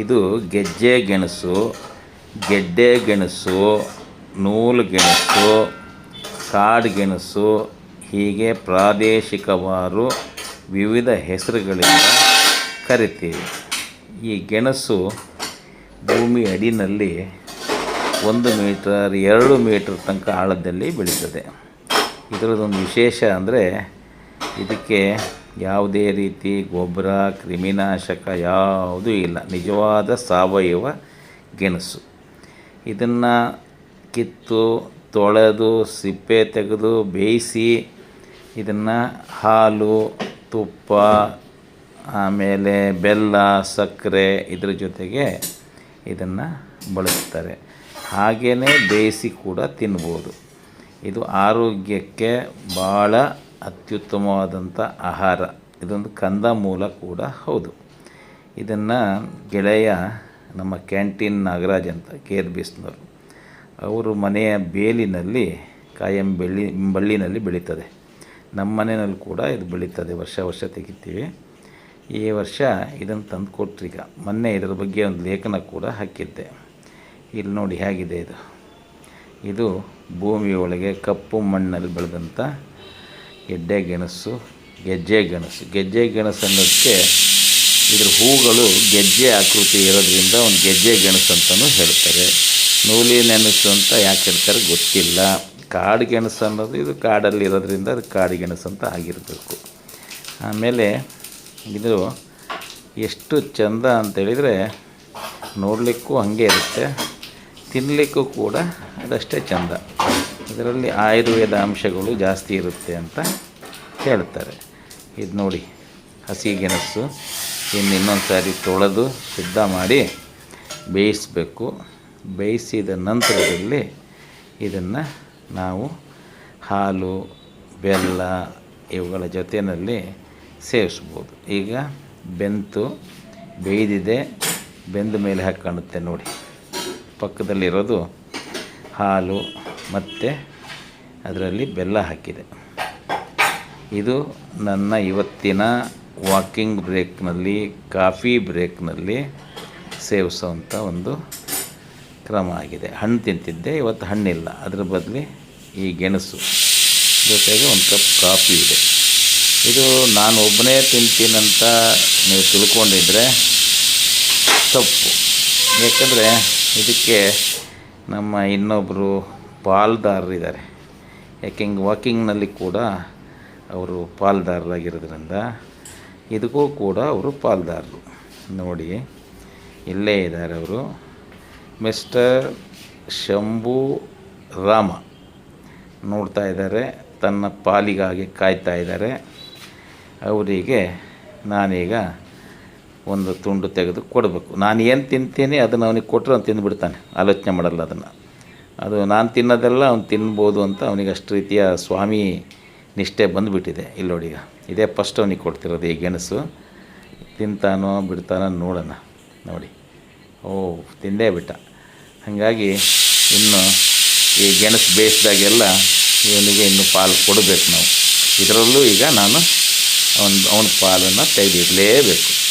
ಇದು ಗೆಜ್ಜೆ ಗೆಣಸು, ಗೆಡ್ಡೆ ಗೆಣಸು, ನೂಲು ಗೆಣಸು, ಕಾಡು ಗೆಣಸು, ಹೀಗೆ ಪ್ರಾದೇಶಿಕವಾರು ವಿವಿಧ ಹೆಸರುಗಳಿಂದ ಕರಿತೀವಿ. ಈ ಗೆಣಸು ಭೂಮಿ ಅಡಿನಲ್ಲಿ ಒಂದು ಮೀಟರ್, ಎರಡು ಮೀಟರ್ ತನಕ ಆಳದಲ್ಲಿ ಬೆಳೀತದೆ. ಇದರದೊಂದು ವಿಶೇಷ ಅಂದರೆ ಇದಕ್ಕೆ ಯಾವುದೇ ರೀತಿ ಗೊಬ್ಬರ, ಕ್ರಿಮಿನಾಶಕ ಯಾವುದೂ ಇಲ್ಲ. ನಿಜವಾದ ಸಾವಯವ ಗೆಣಸು. ಇದನ್ನು ಕಿತ್ತು, ತೊಳೆದು, ಸಿಪ್ಪೆ ತೆಗೆದು, ಬೇಯಿಸಿ ಇದನ್ನು ಹಾಲು, ತುಪ್ಪ, ಆಮೇಲೆ ಬೆಲ್ಲ, ಸಕ್ಕರೆ ಇದ್ರ ಜೊತೆಗೆ ಇದನ್ನು ಬಳಸ್ತಾರೆ. ಹಾಗೆಯೇ ಬೇಯಿಸಿ ಕೂಡ ತಿನ್ಬೋದು. ಇದು ಆರೋಗ್ಯಕ್ಕೆ ಭಾಳ ಅತ್ಯುತ್ತಮವಾದಂಥ ಆಹಾರ. ಇದೊಂದು ಕಂದ ಮೂಲ ಕೂಡ ಹೌದು. ಇದನ್ನು ಗೆಳೆಯ ನಮ್ಮ ಕ್ಯಾಂಟೀನ್ ನಾಗರಾಜ್ ಅಂತ ಕೆ ಆರ್ ಬಿಸ್ನವರು, ಅವರು ಮನೆಯ ಬೇಲಿನಲ್ಲಿ, ಕಾಯಂ ಬೆಳ್ಳಿ, ಬಳ್ಳಿನಲ್ಲಿ ಬೆಳೀತದೆ. ನಮ್ಮ ಮನೆಯಲ್ಲಿ ಕೂಡ ಇದು ಬೆಳೀತದೆ, ವರ್ಷ ವರ್ಷ ತೆಗಿತೀವಿ. ಈ ವರ್ಷ ಇದನ್ನು ತಂದು ಈಗ. ಮೊನ್ನೆ ಇದರ ಬಗ್ಗೆ ಒಂದು ಲೇಖನ ಕೂಡ ಹಾಕಿದ್ದೆ. ಇಲ್ಲಿ ನೋಡಿ ಹೇಗಿದೆ ಇದು. ಇದು ಭೂಮಿಯೊಳಗೆ ಕಪ್ಪು ಮಣ್ಣಲ್ಲಿ ಬೆಳೆದಂಥ ಗೆಡ್ಡೆ ಗೆಣಸು, ಗೆಜ್ಜೆ ಗೆಣಸು. ಗೆಜ್ಜೆ ಗೆಣಸು ಅನ್ನೋದಕ್ಕೆ ಇದ್ರ ಹೂಗಳು ಗೆಜ್ಜೆ ಆಕೃತಿ ಇರೋದ್ರಿಂದ ಒಂದು ಗೆಜ್ಜೆ ಗೆಣಸು ಅಂತಲೂ ಹೇಳ್ತಾರೆ. ನೂಲಿ ನೆನಸು ಅಂತ ಯಾಕೆ ಹೇಳ್ತಾರೆ ಗೊತ್ತಿಲ್ಲ. ಕಾಡು ಗೆಣಸು ಅನ್ನೋದು ಇದು ಕಾಡಲ್ಲಿ ಇರೋದ್ರಿಂದ ಅದು ಕಾಡು ಗೆಣಸು ಅಂತ ಆಗಿರಬೇಕು. ಆಮೇಲೆ ಇದು ಎಷ್ಟು ಚಂದ ಅಂತೇಳಿದರೆ ನೋಡಲಿಕ್ಕೂ ಹಾಗೆ ಇರುತ್ತೆ ತಿನ್ನಲಿಕ್ಕೂ ಕೂಡ ಅದಷ್ಟೇ ಚಂದ. ಇದರಲ್ಲಿ ಆಯುರ್ವೇದ ಅಂಶಗಳು ಜಾಸ್ತಿ ಇರುತ್ತೆ ಅಂತ ಹೇಳ್ತಾರೆ. ಇದು ನೋಡಿ ಹಸಿ ಗೆಣಸು ಇನ್ನು ಇನ್ನೊಂದು ಸಾರಿ ತೊಳೆದು ಶುದ್ಧ ಮಾಡಿ ಬೇಯಿಸಬೇಕು. ಬೇಯಿಸಿದ ನಂತರದಲ್ಲಿ ಇದನ್ನು ನಾವು ಹಾಲು, ಬೆಲ್ಲ ಇವುಗಳ ಜೊತೆಯಲ್ಲಿ ಸೇವಿಸ್ಬೋದು. ಈಗ ಬೆಂತು ಬೇಯ್ದಿದೆ, ಬೆಂದ ಮೇಲೆ ಹಾಕಿ ಕಾಣುತ್ತೆ ನೋಡಿ. ಪಕ್ಕದಲ್ಲಿರೋದು ಹಾಲು ಮತ್ತು ಅದರಲ್ಲಿ ಬೆಲ್ಲ ಹಾಕಿದೆ. ಇದು ನನ್ನ ಇವತ್ತಿನ ವಾಕಿಂಗ್ ಬ್ರೇಕ್ನಲ್ಲಿ ಕಾಫಿ ಬ್ರೇಕ್ನಲ್ಲಿ ಸೇವಿಸೋವಂಥ ಒಂದು ಕ್ರಮ ಆಗಿದೆ. ಹಣ್ಣು ತಿಂತಿದ್ದೆ, ಇವತ್ತು ಹಣ್ಣಿಲ್ಲ. ಅದರ ಬದಲಿ ಈ ಗೆಣಸು ಜೊತೆಗೆ ಒಂದು ಕಪ್ ಕಾಫಿ ಇದೆ. ಇದು ನಾನು ಒಬ್ಬನೇ ತಿಂತೀನಂತ ನೀವು ತಿಳ್ಕೊಂಡಿದ್ರೆ ತಪ್ಪು. ಯಾಕಂದರೆ ಇದಕ್ಕೆ ನಮ್ಮ ಇನ್ನೊಬ್ಬರು ಪಾಲ್ದಾರರಿದ್ದಾರೆ. ಯಾಕೆಂಗೆ ವಾಕಿಂಗ್ನಲ್ಲಿ ಕೂಡ ಅವರು ಪಾಲ್ದಾರರಾಗಿರೋದ್ರಿಂದ ಇದಕ್ಕೂ ಕೂಡ ಅವರು ಪಾಲ್ದಾರರು. ನೋಡಿ, ಇಲ್ಲೇ ಇದ್ದಾರೆ ಅವರು. ಮಿಸ್ಟರ್ ಶಂಭು ರಾಮ ನೋಡ್ತಾ ಇದ್ದಾರೆ, ತನ್ನ ಪಾಲಿಗಾಗಿ ಕಾಯ್ತಾ ಇದ್ದಾರೆ. ಅವರಿಗೆ ನಾನೀಗ ಒಂದು ತುಂಡು ತೆಗೆದು ಕೊಡಬೇಕು. ನಾನು ಏನು ತಿಂತೀನಿ, ಅದನ್ನು ಅವನಿಗೆ ಕೊಟ್ಟರೆ ಅವ್ನು ತಿಂದುಬಿಡ್ತಾನೆ. ಆಲೋಚನೆ ಮಾಡಲ್ಲ ಅದನ್ನು. ಅದು ನಾನು ತಿನ್ನೋದೆಲ್ಲ ಅವ್ನು ತಿನ್ಬೋದು ಅಂತ ಅವನಿಗೆ ಅಷ್ಟು ರೀತಿಯ ಸ್ವಾಮಿ ನಿಷ್ಠೆ ಬಂದುಬಿಟ್ಟಿದೆ. ಇಲ್ಲಿ ನೋಡಿ ಇದೇ ಫಸ್ಟ್ ಅವನಿಗೆ ಕೊಡ್ತಿರೋದು ಈ ಗೆಣಸು. ತಿಂತಾನೋ ಬಿಡ್ತಾನೋ ನೋಡೋಣ. ನೋಡಿ. ಓ, ತಿಂದೇ ಬಿಟ್ಟ. ಹಾಗಾಗಿ ಇನ್ನು ಈ ಗೆಣಸು ಬೇಯಿಸಿದಾಗೆಲ್ಲ ಇವನಿಗೆ ಇನ್ನು ಪಾಲು ಕೊಡಬೇಕು ನಾವು. ಇದರಲ್ಲೂ ಈಗ ನಾನು ಅವನ ಅವನ ಪಾಲನ್ನು ತೆಗೆದಿಡಲೇಬೇಕು.